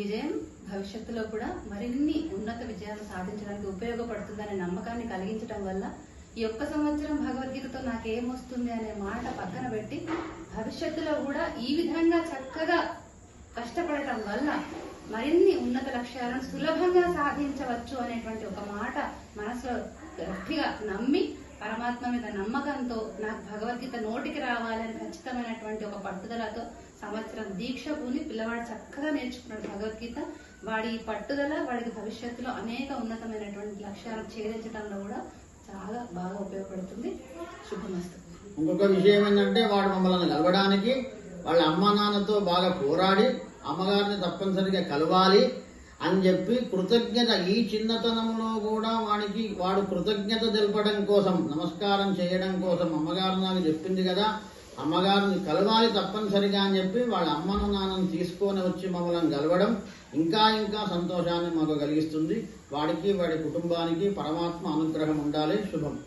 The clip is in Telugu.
విజయం భవిష్యత్తులో కూడా మరిన్ని ఉన్నత విజయాలు సాధించడానికి ఉపయోగపడుతుందనే నమ్మకాన్ని కలిగించడం వల్ల ఈ ఒక్క సంవత్సరం భగవద్గీతతో నాకేమొస్తుంది అనే మాట పక్కన పెట్టి భవిష్యత్తులో కూడా ఈ విధంగా చక్కగా కష్టపడటం వల్ల మరిన్ని ఉన్నత లక్ష్యాలను సులభంగా సాధించవచ్చు అనేటువంటి ఒక మాట మనసులో గట్టిగా నమ్మి పరమాత్మ మీద నమ్మకంతో నాకు భగవద్గీత నోటికి రావాలని ఖచ్చితమైనటువంటి ఒక పట్టుదలతో సంవత్సరం దీక్ష పూని పిల్లవాడు చక్కగా నేర్చుకున్నాడు భగవద్గీత. వాడి పట్టుదల వాడికి భవిష్యత్తులో అనేక ఉన్నతమైనటువంటి లక్ష్యాలను చేరించడంలో కూడా చాలా బాగా ఉపయోగపడుతుంది. శుభమస్తు. ఇంకొక విషయం ఏంటంటే వాడు మమ్మల్ని కలవడానికి వాళ్ళ అమ్మ నాన్నతో బాగా పోరాడి అమ్మగారిని తప్పనిసరిగా కలవాలి అని చెప్పి కృతజ్ఞత ఈ చిన్నతనంలో కూడా వాడికి వాడు కృతజ్ఞత తెలపడం కోసం నమస్కారం చేయడం కోసం అమ్మగారు నాకు చెప్పింది కదా అమ్మగారిని కలవాలి తప్పనిసరిగా అని చెప్పి వాళ్ళ అమ్మను నాన్నను తీసుకొని వచ్చి మమ్మల్ని కలవడం ఇంకా ఇంకా సంతోషాన్ని మాకు కలిగిస్తుంది. వాడికి వాడి కుటుంబానికి పరమాత్మ అనుగ్రహం ఉండాలి. శుభం.